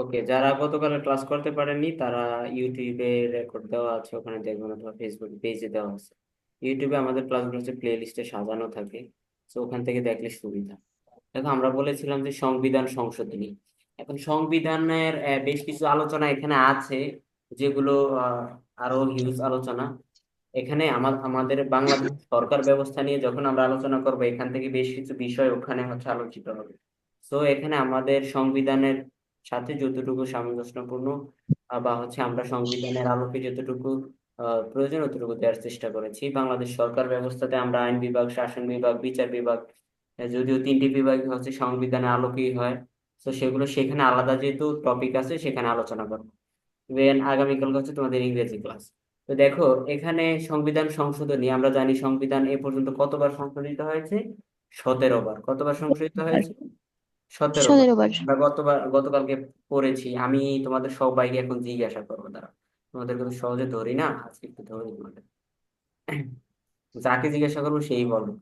ওকে, যারা গতকাল ক্লাস করতে পারেননি, তারা ইউটিউবে রেকর্ড দেওয়া আছে, ওখানে দেখবেন অথবা ফেসবুক পেজে দেওয়া আছে। ইউটিউবে আমাদের ক্লাসগুলো হচ্ছে প্লে লিস্টে সাজানো থাকে তো ওখান থেকে দেখলে সুবিধা। দেখো, আমরা বলেছিলাম যে সংবিধান সংশোধনী। এখন সংবিধানের বেশ কিছু আলোচনা এখানে আছে, যেগুলো আরও হিউজ আলোচনা। এখানে আমাদের বাংলাদেশ সরকার ব্যবস্থা নিয়ে যখন আমরা আলোচনা করব, এখান থেকে বেশ কিছু বিষয় ওখানে হচ্ছে আলোচিত হবে। তো এখানে আমাদের সংবিধানের সাথে যতটুকু সামঞ্জস্যপূর্ণ বা হচ্ছে আমরা সংবিধানের আলোকে যতটুকু প্রয়োজন অতটুকু দেওয়ার চেষ্টা করেছি। বাংলাদেশ সরকার ব্যবস্থাতে আমরা আইন বিভাগ, শাসন বিভাগ, বিচার বিভাগ যদিও তিনটি বিভাগ হচ্ছে সংবিধানের আলোকেই হয়, তো সেগুলো সেখানে আলাদা যেহেতু টপিক আছে, সেখানে আলোচনা করব। আগামীকাল হচ্ছে তোমাদের ইংরেজি ক্লাস তো দেখো, এখানে সংবিধান সংশোধনী, আমরা জানি সংবিধান এ পর্যন্ত কতবার সংশোধিত হয়েছে? সতেরো বার। কতবার সংশোধিত হয়েছে? সতেরো বার সতেরো বার আমরা গতবার গতকালকে পড়েছি। আমি তোমাদের সবাইকে এখন জিজ্ঞাসা করব দাঁড়া তোমাদেরকে তো সহজে ধরি না? আজকে একটু ধরি তোমাদের। যাকে জিজ্ঞাসা করব সেই বলো।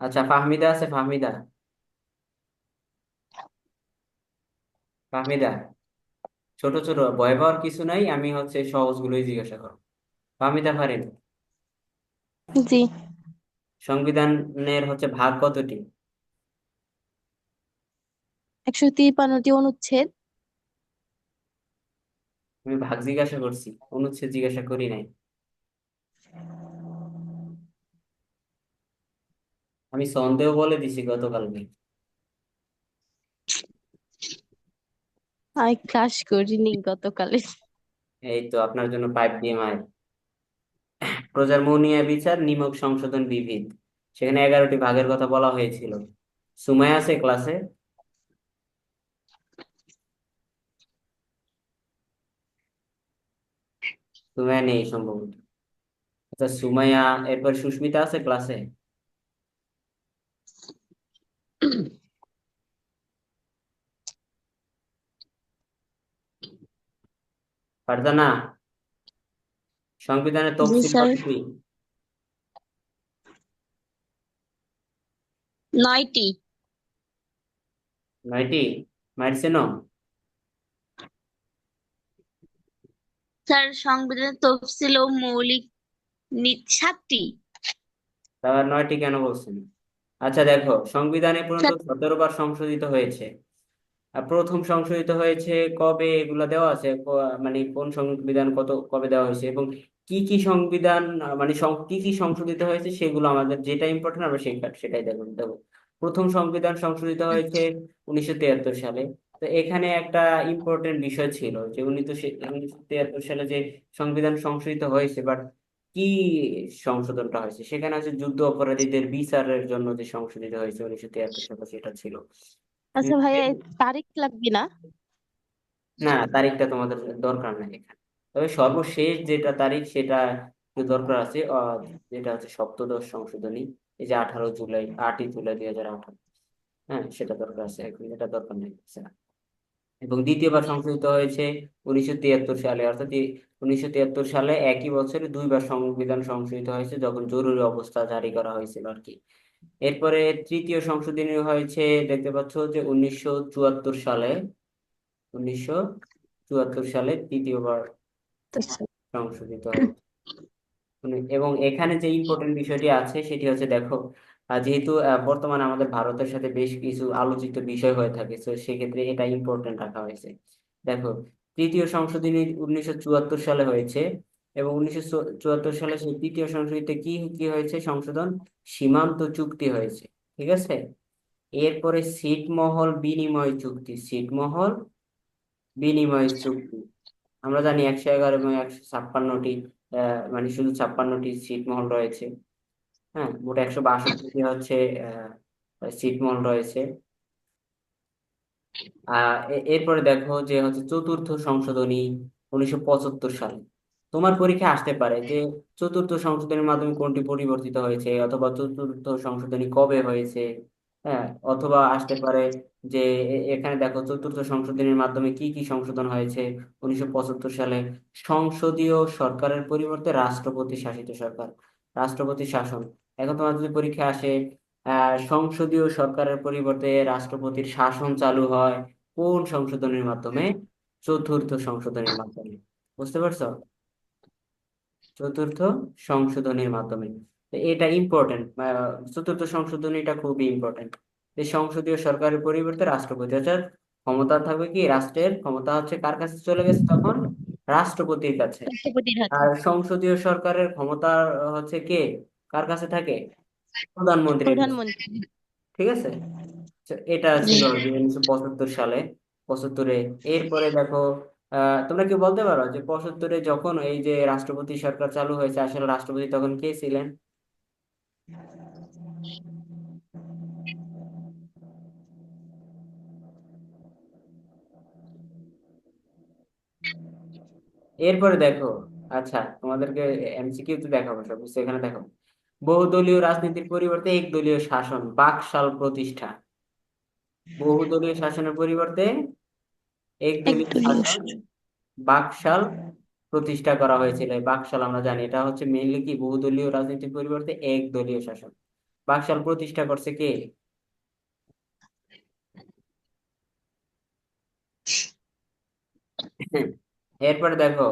আচ্ছা ফাহমিদা আছে ফাহমিদা। ফাহমিদা ছোট ছোট ভয় পাওয়ার কিছু নাই আমি হচ্ছে সহজগুলোই জিজ্ঞাসা করব। ফাহমিদা পারেন জি। সংবিধানের হচ্ছে ভাগ কতটি? একশো তিপ্পান্নটি অনুচ্ছেদ। আমি ভাগ জিজ্ঞাসা করছি অনুচ্ছেদ জিজ্ঞাসা করি নাই। আমি সন্দেহ বলে দিছি গতকালকে। আমি ক্লাস করিনি গতকালে। এই তো আপনার জন্য পাইপ দিয়ে মায়ের প্রজার মৌনিয়া বিচার, নিমক সংশোধন বিবিধ। সেখানে এগারোটি ভাগের কথা বলা হয়েছিল। সুমাইয়া আছে ক্লাসে? সুমাইয়া নেই সম্ভবত। আচ্ছা সুমাইয়া এরপর সুস্মিতা আছে ক্লাসে? ফারজানা? সংবিধানের তফসিল স্যার। কতটি নয়টি। নয়টি? মারছেন স্যার সংবিধানের তফসিল ও মৌলিক নীতি সাতটি। তারপর নয়টি কেন বলছেন? আচ্ছা দেখো সংবিধানে পর্যন্ত সতেরো বার সংশোধিত হয়েছে। প্রথম সংশোধিত হয়েছে কবে এগুলা দেওয়া আছে? মানে কোন সংবিধান কত, কবে দেওয়া হয়েছে? এবং কি কি সংবিধান মানে কি কি সংশোধিত হয়েছে সেগুলো আমাদের যেটা ইম্পর্টেন্ট আমরা সেটা, সেটাই দেখো দেখো প্রথম সংবিধান সংশোধিত হয়েছে উনিশশো তিয়াত্তর সালে। তো এখানে একটা ইম্পর্টেন্ট বিষয় ছিল যে উনিশশো উনিশশো তিয়াত্তর সালে যে সংবিধান সংশোধিত হয়েছে বাট কি সংশোধনটা হয়েছে? সেখানে হচ্ছে যুদ্ধ অপরাধীদের বিচারের জন্য যে সংশোধিত হয়েছে উনিশশো তিয়াত্তর সালে সেটা ছিল। আচ্ছা ভাইয়া তারিখ লাগবে না? না তারিখটা তোমাদের দরকার নাই এখানে। তবে সর্বশেষ যেটা তারিখ সেটা দরকার আছে যেটা হচ্ছে সপ্তদশ সংশোধনী এই যে আঠারো জুলাই আটই জুলাই দুই হাজার আঠারো। হ্যাঁ সেটা দরকার আছে এখন এটা দরকার নেই এবং দ্বিতীয়বার সংশোধিত হয়েছে উনিশশো তিয়াত্তর সালে অর্থাৎ উনিশশো তিয়াত্তর সালে একই বছরে দুইবার সংবিধান সংশোধিত হয়েছে যখন জরুরি অবস্থা জারি করা হয়েছিল আর কি। এরপরে তৃতীয় সংশোধনী হয়েছে দেখতে পাচ্ছ যে উনিশশো চুয়াত্তর সালে উনিশশো চুয়াত্তর সালে তৃতীয়বার সংশোধিত এবং এখানে যে ইম্পর্টেন্ট বিষয়টি আছে সেটি হচ্ছে দেখো যেহেতু বর্তমানে আমাদের ভারতের সাথে বেশ কিছু আলোচিত বিষয় হয়ে থাকে তো সেক্ষেত্রে এটা ইম্পর্টেন্ট রাখা হয়েছে। দেখো তৃতীয় সংশোধনী উনিশশো চুয়াত্তর সালে হয়েছে এবং উনিশশো চুয়াত্তর সালে সেই তৃতীয় সংশোধনীতে কি কি হয়েছে? সংশোধন সীমান্ত চুক্তি হয়েছে, ঠিক আছে? এরপরে ছিটমহল বিনিময় চুক্তি, ছিটমহল বিনিময় চুক্তি। আমরা জানি একশো এগারো এবং একশো ছাপ্পান্নটি মানে শুধু ছাপ্পান্নটি ছিটমহল রয়েছে হ্যাঁ? মোট একশো বাষট্টি হচ্ছে ছিটমহল রয়েছে। এরপরে দেখো যে হচ্ছে চতুর্থ সংশোধনী উনিশশো পঁচাত্তর সালে। তোমার পরীক্ষা আসতে পারে যে চতুর্থ সংশোধনীর মাধ্যমে কোনটি পরিবর্তিত হয়েছে অথবা চতুর্থ সংশোধনী কবে হয়েছে? হ্যাঁ অথবা আসতে পারে যে এখানে দেখো চতুর্থ সংশোধনীর মাধ্যমে কি কি সংশোধন হয়েছে? উনিশশো পঁচাত্তর সালে সংসদীয় সরকারের পরিবর্তে রাষ্ট্রপতি শাসিত সরকার, রাষ্ট্রপতি শাসন। এখন তোমার যদি পরীক্ষা আসে আহ সংসদীয় সরকারের পরিবর্তে রাষ্ট্রপতির শাসন চালু হয় কোন সংশোধনীর মাধ্যমে? চতুর্থ সংশোধনীর মাধ্যমে। বুঝতে পারছ? চতুর্থ সংশোধনীর মাধ্যমে। এটা ইম্পর্টেন্ট চতুর্থ সংশোধনীটা খুবই ইম্পর্টেন্ট যে সংসদীয় সরকারের পরিবর্তে রাষ্ট্রপতি অর্থাৎ ক্ষমতা থাকবে কি? রাষ্ট্রের ক্ষমতা হচ্ছে কার কাছে চলে গেছে তখন? রাষ্ট্রপতির কাছে। আর সংসদীয় সরকারের ক্ষমতা হচ্ছে কে? কার কাছে থাকে? প্রধানমন্ত্রীর প্রধানমন্ত্রী ঠিক আছে? এটা ছিল উনিশশো পঁচাত্তর সালে পঁচাত্তরে। এরপরে দেখো আহ, তোমরা কি বলতে পারো যে পঁচাত্তরে যখন এই যে রাষ্ট্রপতি সরকার চালু হয়েছে, আসলে রাষ্ট্রপতি তখন কে ছিলেন? এরপরে দেখো আচ্ছা তোমাদেরকে এমসিকিউ তো দেখাবো সব এখানে দেখো। বহুদলীয় রাজনীতির পরিবর্তে একদলীয় শাসন, বাকশাল প্রতিষ্ঠা। বহুদলীয় শাসনের পরিবর্তে বাকশাল প্রতিষ্ঠা করা হয়েছিল। বাকশাল আমরা জানি এটা হচ্ছে মেইনলি কি? বহুদলীয় রাজনীতির পরিবর্তে একদলীয় শাসন বাকশাল প্রতিষ্ঠা করছে কে? এরপরে দেখো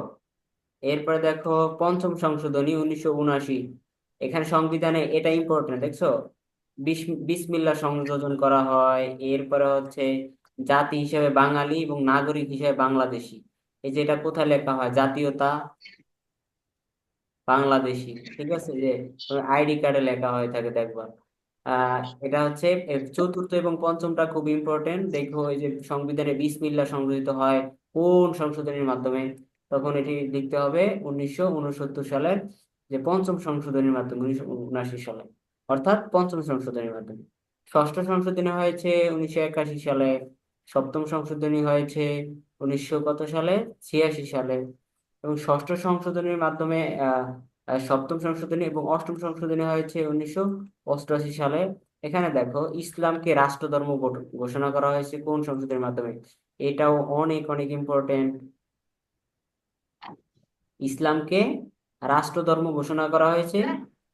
এরপরে দেখো পঞ্চম সংশোধনী উনিশশো উনআশি। এখানে সংবিধানে এটা ইম্পর্টেন্ট দেখছ? বিস বিসমিল্লাহ সংযোজন করা হয় এরপরে হচ্ছে জাতি হিসেবে বাঙালি এবং নাগরিক হিসেবে বাংলাদেশি। এই যে এটা কোথায় লেখা হয়? জাতীয়তা বাংলাদেশি, ঠিক আছে? যে আইডি কার্ডে লেখা হয়ে থাকে দেখবা আহ, এটা হচ্ছে চতুর্থ এবং পঞ্চমটা খুব ইম্পর্টেন্ট দেখো, এই যে সংবিধানে বিসমিল্লাহ সংযোজিত হয় কোন সংশোধনীর মাধ্যমে? তখন এটি লিখতে হবে উনিশশো উনসত্তর সালের যে পঞ্চম সংশোধনীর মাধ্যমে, উনিশশো উনআশি সালে। অর্থাৎ পঞ্চম সংশোধনীর মাধ্যমে। ষষ্ঠ সংশোধনী হয়েছে উনিশশো একাশি সালে। সপ্তম সংশোধনী হয়েছে উনিশশো কত সালে? ছিয়াশি সালে। এবং ষষ্ঠ সংশোধনীর মাধ্যমে সপ্তম সংশোধনী এবং অষ্টম সংশোধনী হয়েছে উনিশশো অষ্টআশি সালে। এখানে দেখো, ইসলামকে রাষ্ট্র ধর্ম ঘোষণা করা হয়েছে কোন সংশোধনীর মাধ্যমে? এটাও অনেক অনেক ইম্পর্টেন্ট ইসলামকে রাষ্ট্রধর্ম ঘোষণা করা হয়েছে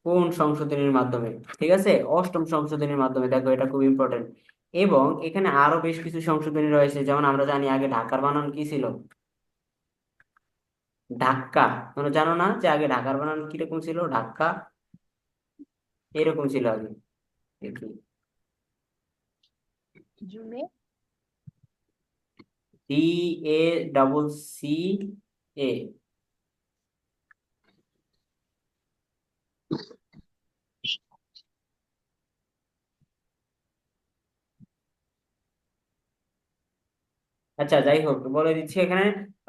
কোন সংশোধনীর মাধ্যমে? ঠিক আছে? অষ্টম সংশোধনীর মাধ্যমে। দেখো, এটা খুব ইম্পর্টেন্ট এবং এখানে আরও বেশ কিছু সংশোধনী রয়েছে যেমন আমরা জানি আগে ঢাকার বানান কি ছিল? ঢাক্কা। তোমরা জানো না যে আগে ঢাকার বানান কীরকম ছিল? ঢাক্কা। এরকম ছিল আগে। দেখি। D A double C A. আচ্ছা যাই হোক, বলে দিচ্ছি এখানে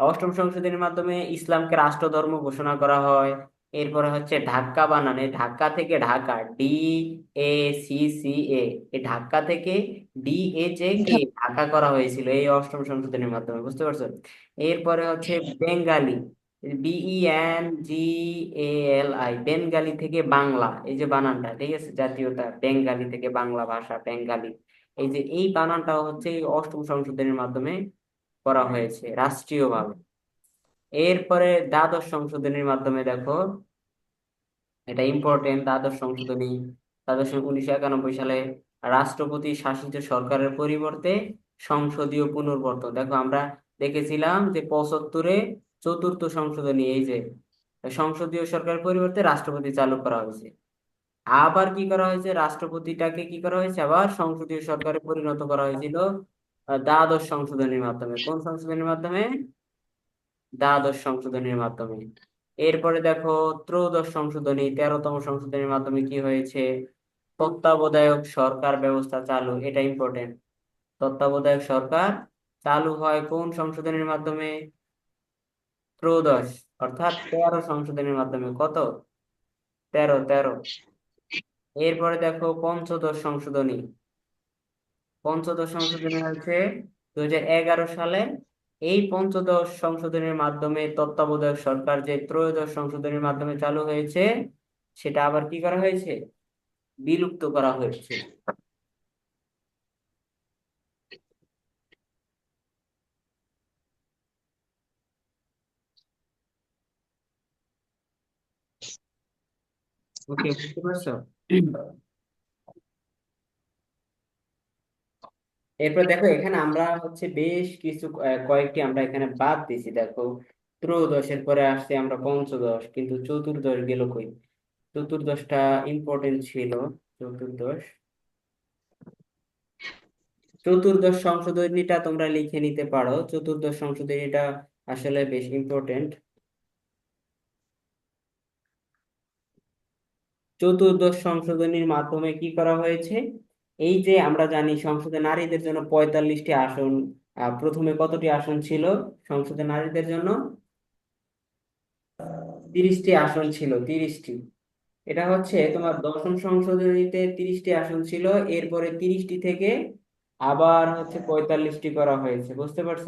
অষ্টম সংশোধনীর মাধ্যমে ইসলামকে রাষ্ট্র ধর্ম ঘোষণা করা হয়। এরপরে হচ্ছে ঢাকা বানান। এই ঢাকা থেকে Dhaka D A C C A এই ঢাকা থেকে D H A K Dhaka করা হয়েছিল এই অষ্টম সংশোধনীর মাধ্যমে, বুঝতে পারছ? এরপরে হচ্ছে Bengali B E N G A L I Bengali থেকে বাংলা, এই যে বানানটা, ঠিক আছে? জাতীয়তা, বেঙ্গালি থেকে বাংলা ভাষা, বেঙ্গালি। এই যে এই বানানটাও হচ্ছে এই অষ্টম সংশোধনীর মাধ্যমে করা হয়েছে রাষ্ট্রীয়ভাবে। এরপরে দ্বাদশ সংশোধনীর মাধ্যমে দেখো এটা ইম্পর্টেন্ট দ্বাদশ সংশোধনী দ্বাদশ উনিশশো একানব্বই সালে রাষ্ট্রপতি শাসিত সরকারের পরিবর্তে সংসদীয় পুনর্বর্তন। দেখো আমরা দেখেছিলাম যে পঁচাত্তরে চতুর্থ সংশোধনী এই যে সংসদীয় সরকারের পরিবর্তে রাষ্ট্রপতি চালু করা হয়েছে। আবার কি করা হয়েছে? রাষ্ট্রপতিটাকে কি করা হয়েছে? আবার সংসদীয় সরকারে পরিণত করা হয়েছিল দ্বাদশ সংশোধনীর মাধ্যমে। কোন সংশোধনীর মাধ্যমে? দ্বাদশ সংশোধনীর মাধ্যমে। এরপরে দেখো, ত্রয়োদশ সংশোধনী, তেরোতম সংশোধনীর মাধ্যমে কি হয়েছে? তত্ত্বাবধায়ক সরকার ব্যবস্থা চালু, এটা ইম্পর্টেন্ট তত্ত্বাবধায়ক সরকার চালু হয় কোন সংশোধনীর মাধ্যমে? ত্রয়োদশ, অর্থাৎ তেরো সংশোধনীর মাধ্যমে। কত? তেরো তেরো। এরপরে দেখো পঞ্চদশ সংশোধনী। পঞ্চদশ সংশোধনী হচ্ছে দুই হাজার এগারো সালে এই পঞ্চদশ সংশোধনীর মাধ্যমে তত্ত্বাবধায়ক সরকার যে ত্রয়োদশ সংশোধনীর মাধ্যমে চালু হয়েছে, সেটা আবার কি করা হয়েছে? বিলুপ্ত করা হয়েছে। ওকে বুঝতে পারছ? এরপর দেখো, এখানে আমরা হচ্ছে বেশ কিছু কয়েকটি আমরা এখানে বাদ দিছি দেখো, ত্রয়োদশের পরে আসছে আমরা পঞ্চদশ, কিন্তু চতুর্দশ গেল কই? চতুর্দশটা ইম্পর্টেন্ট ছিল, চতুর্দশ। চতুর্দশ সংশোধনীটা তোমরা লিখে নিতে পারো। চতুর্দশ সংশোধনীটা আসলে বেশ ইম্পর্টেন্ট চতুর্দশ সংশোধনীর মাধ্যমে কি করা হয়েছে? এই যে আমরা জানি সংসদে নারীদের জন্য পঁয়তাল্লিশটি আসন প্রথমে কতটি আসন ছিল সংসদে নারীদের জন্য? তিরিশটি আসন ছিল, তিরিশটি। এটা হচ্ছে তোমার দশম সংশোধনীতে তিরিশটি আসন ছিল, এরপরে তিরিশটি থেকে আবার হচ্ছে পঁয়তাল্লিশটি করা হয়েছে, বুঝতে পারছ?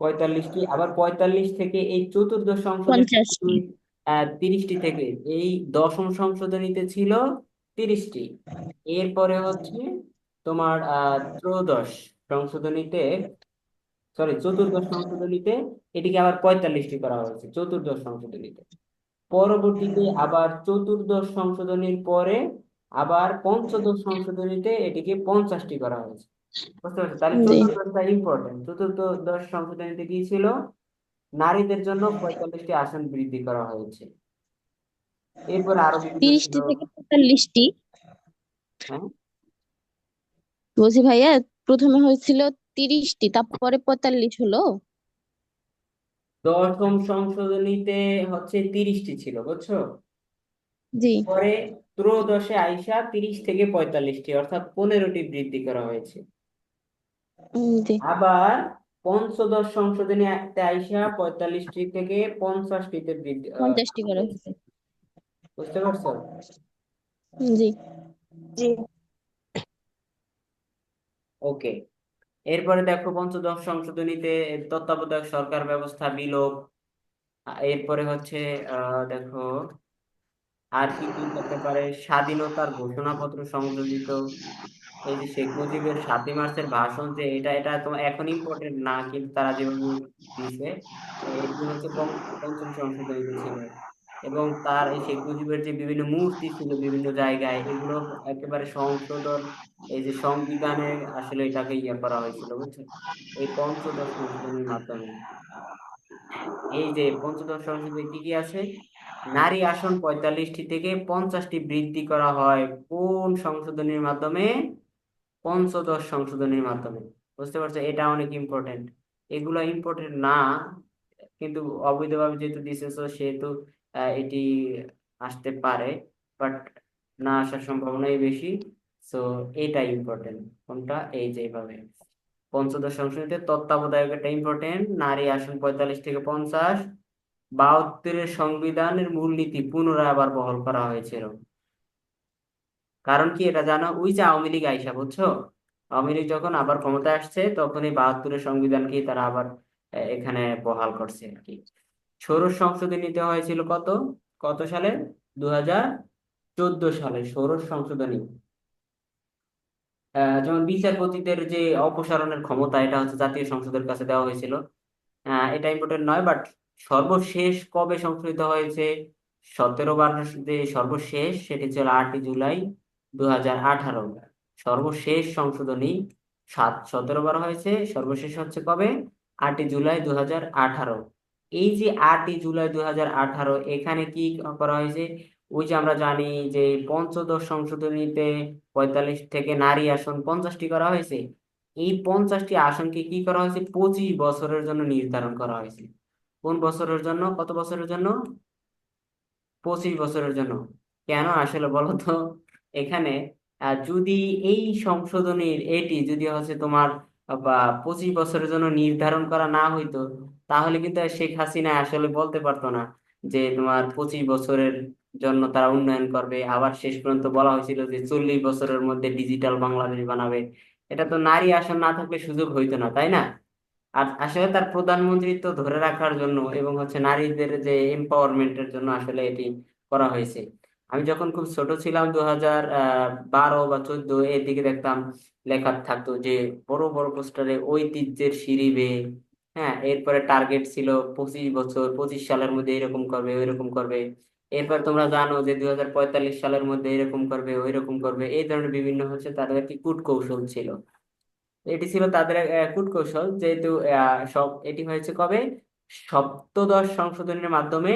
পঁয়তাল্লিশটি, আবার পঁয়তাল্লিশ থেকে এই চতুর্দশ সংশোধনী তিরিশটি থেকে। এই দশম সংশোধনীতে ছিল তিরিশটি। এরপরে হচ্ছে তোমার ত্রয়োদশ সংশোধনীতে সরি চতুর্দশ সংশোধনীতে এটিকে আবার পঁয়তাল্লিশটি করা হয়েছে চতুর্দশ সংশোধনীতে। পরবর্তীতে আবার চতুর্দশ সংশোধনীর পরে আবার পঞ্চদশ সংশোধনীতে এটিকে পঞ্চাশটি করা হয়েছে। বুঝতে পারছ? তাহলে চতুর্দশটা ইম্পর্টেন্ট চতুর্দশ সংশোধনীতে কি ছিল? নারীদের জন্য পঁয়তাল্লিশটি আসন বৃদ্ধি করা হয়েছে। এরপর আরও তিরিশটি থেকে পঁয়তাল্লিশটি। হ্যাঁ। বলছি ভাইয়া প্রথমে হয়েছিল তিরিশটি তারপরে পঁয়তাল্লিশ হলো? দশম সংশোধনীতে হচ্ছে তিরিশটি ছিল বুঝছ? জি। পরে ত্রয়োদশে আইসা তিরিশ থেকে পঁয়তাল্লিশটি অর্থাৎ পনেরোটি বৃদ্ধি করা হয়েছে। আবার পঞ্চদশ সংশোধনীতে আইসা পঁয়তাল্লিশটি থেকে পঞ্চাশটিতে বৃদ্ধি পঞ্চাশটি করা হয়েছে। বুঝতে পারছ? জি। জি। ওকে। এরপরে দেখো পঞ্চদশ সংশোধনীতে তত্ত্বাবধায়ক সরকার ব্যবস্থা বিলোপ এরপরে হচ্ছে আহ দেখো আর কি কি করতে পারে? স্বাধীনতার ঘোষণাপত্র সংযোজিত এই যে শেখ মুজিবের সাতই মার্চের ভাষণ যে এটা এটা তোমার এখন ইম্পর্টেন্ট না, কিন্তু তারা যেভাবে দিছে এগুলো হচ্ছে পঞ্চ- পঞ্চম সংশোধনীতে ছিল এবং তার এই শেখ মুজিবের যে বিভিন্ন মূর্তি ছিল বিভিন্ন জায়গায়, এগুলো একেবারে সংশোধন, এই যে সংবিধানে আসলে এটাকে ইয়ে করা হয়েছিল বুঝছ এই পঞ্চদশ সংশোধনীর মাধ্যমে। এই যে পঞ্চদশ সংশোধনী কি কি আছে? নারী আসন পঁয়তাল্লিশটি থেকে পঞ্চাশটি বৃদ্ধি করা হয়। কোন সংশোধনীর মাধ্যমে? পঞ্চদশ সংশোধনীর মাধ্যমে। বুঝতে পারছ? এটা অনেক ইম্পর্টেন্ট এগুলো ইম্পর্টেন্ট না, কিন্তু অবৈধভাবে যেহেতু দিতেছো সেহেতু এটি আসতে পারে বাট না আসার সম্ভাবনাই বেশি। সো এটা ইম্পর্টেন্ট কোনটা? এই যে এইভাবে। পঞ্চদশ সংশোধনীতে তত্ত্বাবধায়ক এটা ইম্পর্টেন্ট নারী আসন পঁয়তাল্লিশ থেকে পঞ্চাশ। বাহাত্তরের সংবিধানের মূলনীতি পুনরায় আবার বহাল করা হয়েছিল কারণ কি এটা জানো? ওই যে আওয়ামী লীগ আইসা, বুঝছ? আওয়ামী লীগ যখন আবার ক্ষমতায় আসছে তখন এই বাহাত্তরের সংবিধানকেই তারা আবার এখানে বহাল করছে আর কি। ষোড়শ সংশোধনীতে হয়েছিল কত? কত সালে? দু চোদ্দ সালে ষোড়শ সংশোধনী যেমন বিচারপতিদের যে অপসারণের ক্ষমতা, এটা হচ্ছে জাতীয় সংসদের কাছে দেওয়া হয়েছিল। এটা ইম্পর্টেন্ট নয় বাট সর্বশেষ কবে সংশোধিত হয়েছে? সতেরো বার যে সর্বশেষ, সেটি ছিল আটই জুলাই দু হাজার আঠারো সর্বশেষ সংশোধনী সাত সতেরো বার হয়েছে। সর্বশেষ হচ্ছে কবে? আটই জুলাই দু হাজার আঠারো। এই যে আটই জুলাই দু হাজার আঠারো, এখানে কি করা হয়েছে? ওই যে আমরা জানি যে পঞ্চদশ সংশোধনীতে পঁয়তাল্লিশ থেকে নারী আসন পঞ্চাশটি করা হয়েছে। এই পঞ্চাশটি আসনকে কি করা হয়েছে? পঁচিশ বছরের জন্য নির্ধারণ করা হয়েছে। কোন বছরের জন্য? কত বছরের জন্য? পঁচিশ বছরের জন্য। কেন আসলে বলো তো এখানে যদি এই সংশোধনীর এটি যদি হচ্ছে তোমার, বা পঁচিশ বছরের জন্য নির্ধারণ করা না হইতো, তাহলে কিন্তু শেখ হাসিনা আসলে বলতে পারতো না যে তোমার পঁচিশ বছরের জন্য তারা উন্নয়ন করবে। আবার শেষ পর্যন্ত বলা হয়েছিল যে চল্লিশ বছরের মধ্যে ডিজিটাল বাংলাদেশ বানাবে। এটা তো নারী আসন না থাকলে সুযোগ হইতো না, তাই না? আর আসলে তার প্রধানমন্ত্রীত্ব ধরে রাখার জন্য এবং হচ্ছে নারীদের যে এম্পাওয়ারমেন্টের জন্য আসলে এটি করা হয়েছে। আমি যখন খুব ছোট ছিলাম দু হাজার বারো বা চোদ্দ এর দিকে দেখতাম লেখা থাকতো যে বড় বড় পোস্টারে ঐতিহ্যের সিঁড়ি বেয়ে হ্যাঁ এরপরে টার্গেট ছিল পঁচিশ বছর পঁচিশ সালের মধ্যে এরকম করবে ওইরকম করবে। এরপর তোমরা জানো যে দুই হাজার পঁয়তাল্লিশ সালের মধ্যে এরকম করবে ওই রকম করবে এই ধরনের বিভিন্ন হচ্ছে তাদের একটি কূট কৌশল ছিল। এটি ছিল তাদের আহ, কূটকৌশল যেহেতু সব এটি হয়েছে কবে? সপ্তদশ সংশোধনের মাধ্যমে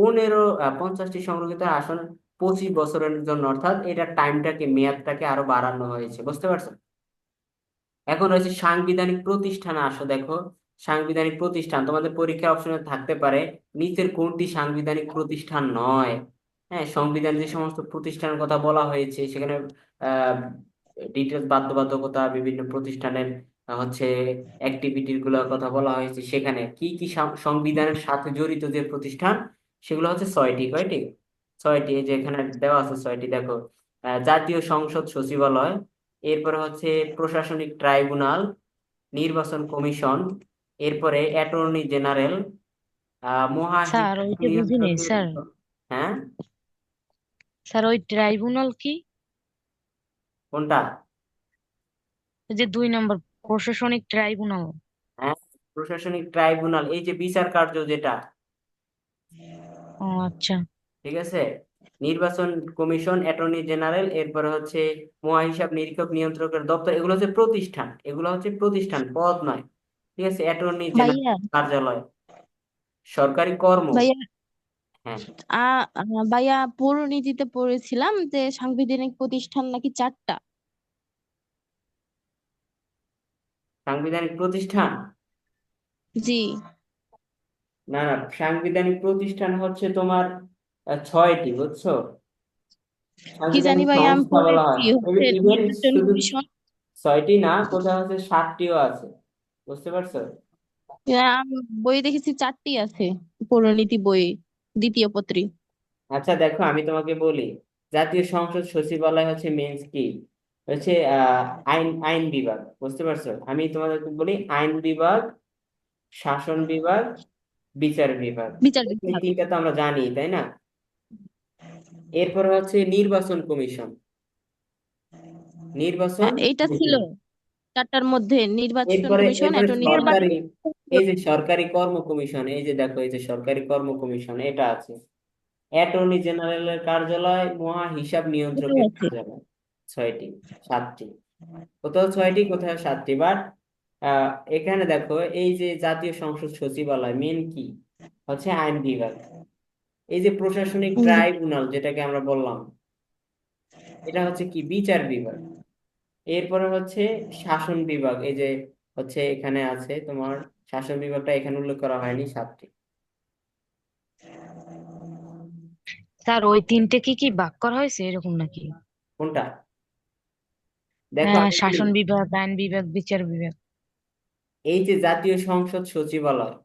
পনেরো পঞ্চাশটি সংরক্ষিত আসন পঁচিশ বছরের জন্য, অর্থাৎ এটা টাইমটাকে, মেয়াদটাকে আরও বাড়ানো হয়েছে, বুঝতে পারছ এখন রয়েছে সাংবিধানিক প্রতিষ্ঠান, আসো দেখো, সাংবিধানিক প্রতিষ্ঠান, তোমাদের পরীক্ষার অপশনে থাকতে পারে, নিচের কোনটি সাংবিধানিক প্রতিষ্ঠান নয়? হ্যাঁ সংবিধান যে সমস্ত প্রতিষ্ঠানের কথা বলা হয়েছে, সেখানে ডিটেলস বাধ্যবাধকতা, বিভিন্ন প্রতিষ্ঠানের হচ্ছে অ্যাক্টিভিটিরগুলোর কথা বলা হয়েছে, সেখানে কি কি সংবিধানের সাথে জড়িত যে প্রতিষ্ঠান সেগুলো হচ্ছে ছয়টি কয়টি ছয়টি এই যে এখানে দেওয়া আছে ছয়টি দেখো। জাতীয় সংসদ সচিবালয় এরপরে হচ্ছে প্রশাসনিক ট্রাইব্যুনাল নির্বাচন কমিশন এরপরে অ্যাটর্নি জেনারেল স্যার হ্যাঁ? স্যার ওই ট্রাইব্যুনাল কি? কোনটা? যে দুই নম্বর প্রশাসনিক ট্রাইব্যুনাল। হ্যাঁ প্রশাসনিক ট্রাইব্যুনাল এই যে বিচার কার্য যেটা আচ্ছা। ঠিক আছে? নির্বাচন কমিশন অ্যাটর্নি জেনারেল এরপরে হচ্ছে মহাহিসাব নিরীক্ষক নিয়ন্ত্রকের দপ্তর এগুলো হচ্ছে প্রতিষ্ঠান এগুলো হচ্ছে প্রতিষ্ঠান পদ নয়। ঠিক আছে? অ্যাটর্নি জেনারেল কার্যালয়। সরকারি কর্ম। ভাইয়া। হ্যাঁ। ভাইয়া পৌরনীতিতে পড়েছিলাম যে সাংবিধানিক প্রতিষ্ঠান নাকি চারটা? সাংবিধানিক প্রতিষ্ঠান? জি। না না সাংবিধানিক প্রতিষ্ঠান হচ্ছে তোমার ছয়টি বুঝছ? কি জানি ভাইয়া আমি সংস্থা বলা হয়। নির্বাচন কমিশন ছয়টি না কোথাও হচ্ছে সাতটিও আছে বুঝতে পারছ? আমি বই দেখেছি চারটি আছে পৌরনীতি বই দ্বিতীয় পত্রী। আচ্ছা দেখো আমি তোমাকে বলি জাতীয় সংসদ সচিবালয় হচ্ছে মেন্স কি? হচ্ছে আহ আইন আইন বিভাগ বুঝতে পারছ? আমি তোমাদেরকে বলি আইন বিভাগ শাসন বিভাগ বিচার বিভাগ। বিচার এই বিভাগ। তিনটা তো আমরা জানি তাই না? এরপর হচ্ছে নির্বাচন কমিশন। নির্বাচন হ্যাঁ, এইটা ছিল। চারটার মধ্যে নির্বাচন এরপরে কমিশন এরপরে অ্যাটর্নি সরকারি এই যে সরকারি কর্ম কমিশন এই যে দেখো এই যে সরকারি কর্ম কমিশন এটা আছে। অ্যাটর্নি জেনারেলের কার্যালয় মহা হিসাব নিয়ন্ত্রকের কার্যালয় ছয়টি সাতটি। কোথাও ছয়টি কোথাও সাতটি বাট এখানে দেখো এই যে জাতীয় সংসদ সচিবালয় মেন কি? হচ্ছে আইন বিভাগ। এই যে প্রশাসনিক। ট্রাইব্যুনাল যেটাকে আমরা বললাম এটা হচ্ছে কি? বিচার বিভাগ। এরপরে হচ্ছে শাসন বিভাগ। এই যে হচ্ছে এখানে আছে তোমার শাসন বিভাগটা এখানে উল্লেখ করা হয়নি সাতটি। স্যার ওই তিনটে কি কি ভাগ করা হয়েছে এরকম নাকি? কোনটা? দেখো হ্যাঁ আমি শাসন বিভাগ আইন বিভাগ বিচার বিভাগ। এই যে জাতীয় সংসদ সচিবালয়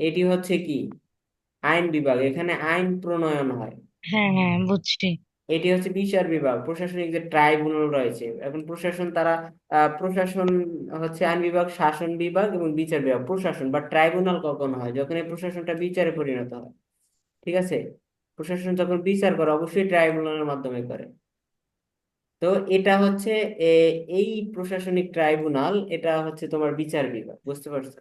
এটি হচ্ছে কি? আইন বিভাগ। এখানে আইন প্রণয়ন হয়। হ্যাঁ হ্যাঁ বুঝছি। এটি হচ্ছে বিচার বিভাগ। প্রশাসনিক যে ট্রাইব্যুনাল রয়েছে এখন প্রশাসন তারা আহ, প্রশাসন হচ্ছে আইন বিভাগ শাসন বিভাগ এবং বিচার বিভাগ। প্রশাসন বা ট্রাইব্যুনাল কখন হয়? যখন এই প্রশাসনটা বিচারে পরিণত হয়। ঠিক আছে? প্রশাসন যখন বিচার করে অবশ্যই ট্রাইব্যুনালের মাধ্যমে করে। তো এটা হচ্ছে এই প্রশাসনিক ট্রাইব্যুনাল, এটা হচ্ছে তোমার বিচার বিভাগ, বুঝতে পারছ?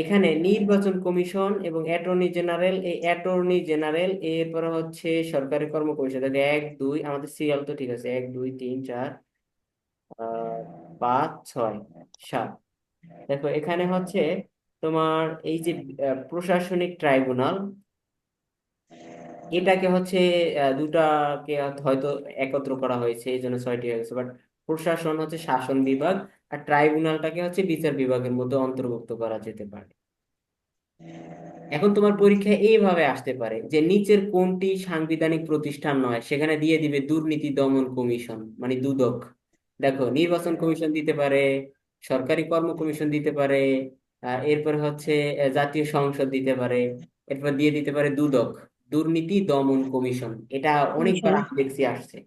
এখানে নির্বাচন কমিশন এবং অ্যাটর্নি জেনারেল, এই অ্যাটর্নি জেনারেল, এরপরে হচ্ছে সরকারি কর্ম কমিশন এক, দুই, আমাদের সিরিয়াল তো ঠিক আছে, এক, দুই, তিন, চার পাঁচ, ছয়, সাত। দেখো এখানে হচ্ছে তোমার এই যে প্রশাসনিক ট্রাইব্যুনাল এটাকে হচ্ছে দুটাকে হয়তো একত্র করা হয়েছে, এই জন্য ছয়টি হয়ে গেছে বাট প্রশাসন হচ্ছে শাসন বিভাগ আর ট্রাইব্যুনালটাকে হচ্ছে বিচার বিভাগের মধ্যে অন্তর্ভুক্ত করা যেতে পারে। এখন তোমার পরীক্ষায় এইভাবে আসতে পারে যে নিচের কোনটি সাংবিধানিক প্রতিষ্ঠান নয়, সেখানে দিয়ে দিবে দুর্নীতি দমন কমিশন মানে দুদক। দেখো, নির্বাচন কমিশন দিতে পারে, সরকারি কর্ম কমিশন দিতে পারে এরপর হচ্ছে জাতীয় সংসদ দিতে পারে, এরপর দিয়ে দিতে পারে দুদক। দুর্নীতি দমন কমিশন। এটা অনেকবার আমি দেখছি আসছে।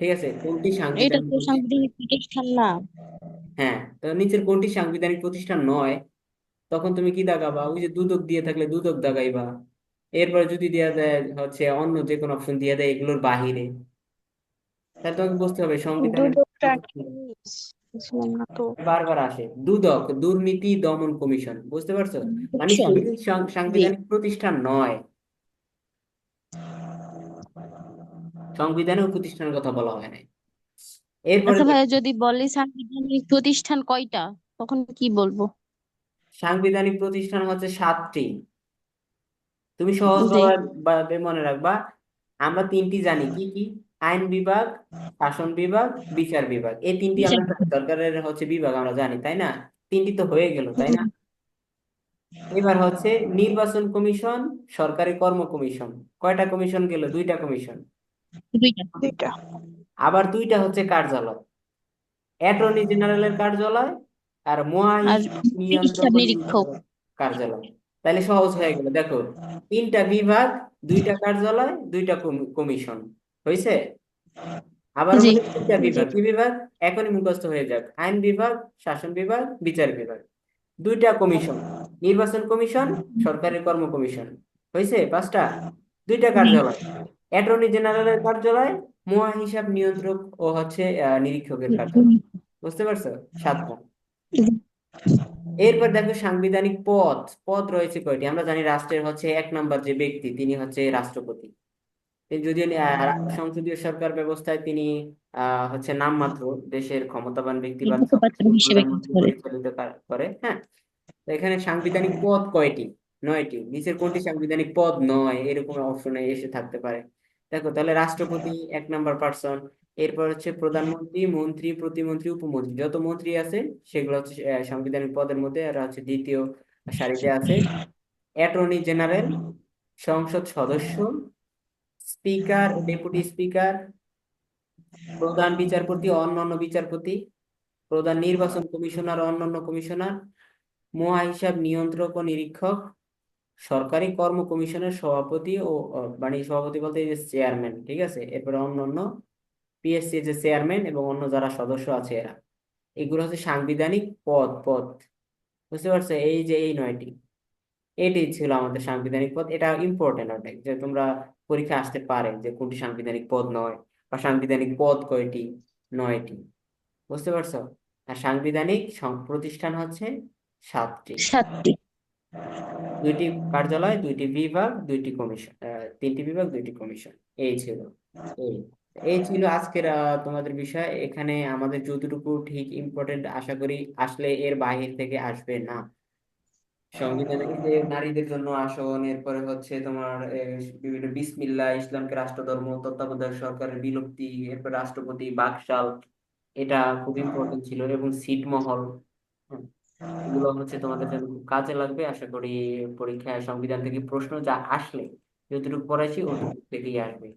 ঠিক আছে? কোনটি এটা সাংবিধানিক তো প্রতিষ্ঠান? সাংবিধানিক প্রতিষ্ঠান না। হ্যাঁ তো নিচের কোনটি সাংবিধানিক প্রতিষ্ঠান নয় তখন তুমি কি দাগাবা? ওই যে দুদক দিয়ে থাকলে দুদক দাগাইবা। এরপর যদি দেয়া দেয় হচ্ছে অন্য যে কোনো অপশন দিয়ে দেয় এগুলোর বাহিরে। তাহলে তোমাকে বুঝতে হবে সংবিধানের দুদকটা কি? বুঝলাম না তো। বারবার আসে। দুদক দুর্নীতি দমন কমিশন। বুঝতে পারছ? মানে সাংবিধানিক প্রতিষ্ঠান নয় সংবিধানে ওই প্রতিষ্ঠানের কথা বলা হয় নাই। এরপরে আচ্ছা ভাইয়া যদি বলে সাংবিধানিক প্রতিষ্ঠান কয়টা তখন কি বলব? সাংবিধানিক প্রতিষ্ঠান হচ্ছে সাতটি। তুমি সহজ ভাবে মনে রাখবা আমরা তিনটি জানি কি কি? আইন বিভাগ শাসন বিভাগ বিচার বিভাগ। এই তিনটি আমরা সরকারের হচ্ছে বিভাগ আমরা জানি তাই না? তিনটি তো হয়ে গেল তাই না? এবার হচ্ছে নির্বাচন কমিশন সরকারি কর্ম কমিশন। কয়টা কমিশন গেল? দুইটা কমিশন। দুইটা। দুইটা। আবার দুইটা হচ্ছে কার্যালয়। অ্যাটর্নি জেনারেলের কার্যালয় আর নিরীক্ষক। কার্যালয়। তাহলে সহজ হয়ে গেল। দেখো তিনটা বিভাগ দুইটা কার্যালয় দুইটা কমিশন। হয়েছে আবার তিনটা বিভাগ। কি বিভাগ? এখনই মুখস্থ হয়ে যাক। আইন বিভাগ শাসন বিভাগ বিচার বিভাগ। দুইটা কমিশন। নির্বাচন কমিশন সরকারি কর্ম কমিশন হয়েছে পাঁচটা? দুইটা কার্যালয়। অ্যাটর্নি জেনারেলের কার্যালয় মহা হিসাব নিয়ন্ত্রক ও হচ্ছে নিরীক্ষকের কার্যালয়। বুঝতে পারছ? সাতটা। এরপর দেখো সাংবিধানিক পদ পদ রয়েছে কয়টি? আমরা জানি রাষ্ট্রের হচ্ছে এক নম্বর যে ব্যক্তি তিনি হচ্ছে রাষ্ট্রপতি। যদি সংসদীয় সরকার ব্যবস্থায় তিনি আহ হচ্ছে নামমাত্র দেশের ক্ষমতাবান ব্যক্তি বা পরিচালিত করে হ্যাঁ? তো এখানে সাংবিধানিক পদ কয়টি? নয়টি। নিচের কোনটি সাংবিধানিক পদ নয়। এরকম অপশনে এসে থাকতে পারে। দেখো তাহলে রাষ্ট্রপতি এক নাম্বার পার্সন এরপর হচ্ছে প্রধানমন্ত্রী মন্ত্রী প্রতিমন্ত্রী উপমন্ত্রী যত মন্ত্রী আছে সেগুলো হচ্ছে সাংবিধানিক পদের মধ্যে আর হচ্ছে দ্বিতীয় সারিতে আছে। অ্যাটর্নি জেনারেল সংসদ সদস্য স্পিকার ডেপুটি স্পিকার প্রধান বিচারপতি অন্যান্য বিচারপতি প্রধান নির্বাচন কমিশনার অন্যান্য কমিশনার মহা হিসাব নিয়ন্ত্রক ও নিরীক্ষক সরকারি কর্ম কমিশনের সভাপতি ও মানে সভাপতি বলতে যে চেয়ারম্যান ঠিক আছে? এরপরে অন্যান্য পিএসসি যে চেয়ারম্যান এবং অন্য যারা সদস্য আছে এরা। এগুলো হচ্ছে সাংবিধানিক পদ পদ। বুঝতে পারছ? এই যে এই নয়টি। এটি ছিল আমাদের সাংবিধানিক পদ। এটা ইম্পর্টেন্ট অনেক যে তোমরা পরীক্ষা আসতে পারে যে কোনটি সাংবিধানিক পদ নয় বা সাংবিধানিক পদ কয়টি, নয়টি। বুঝতে পারছ? আর সাংবিধানিক প্রতিষ্ঠান হচ্ছে সাতটি। সাতটি। দুইটি কার্যালয়, দুইটি বিভাগ, দুইটি কমিশন তিনটি বিভাগ, দুইটি কমিশন। এই ছিল। এই এই ছিল আজকের তোমাদের বিষয়। এখানে আমাদের যতটুকু ঠিক ইম্পর্টেন্ট আশা করি আসলে এর বাহির থেকে আসবে না। সংবিধানে নারীদের জন্য আসন, এরপরে হচ্ছে তোমার বিভিন্ন বিসমিল্লাহ, ইসলামকে রাষ্ট্রধর্ম, তত্ত্বাবধায়ক সরকারের বিলুপ্তি, এরপর রাষ্ট্রপতি বাকশাল, এটা খুব ইম্পর্টেন্ট ছিল। এবং ছিটমহল এগুলো হচ্ছে তোমাদের জন্য খুব কাজে লাগবে। আশা করি পরীক্ষায় সংবিধান থেকে প্রশ্ন যা আসলে যতটুকু পড়াইছি ওটুকু থেকেই আসবে।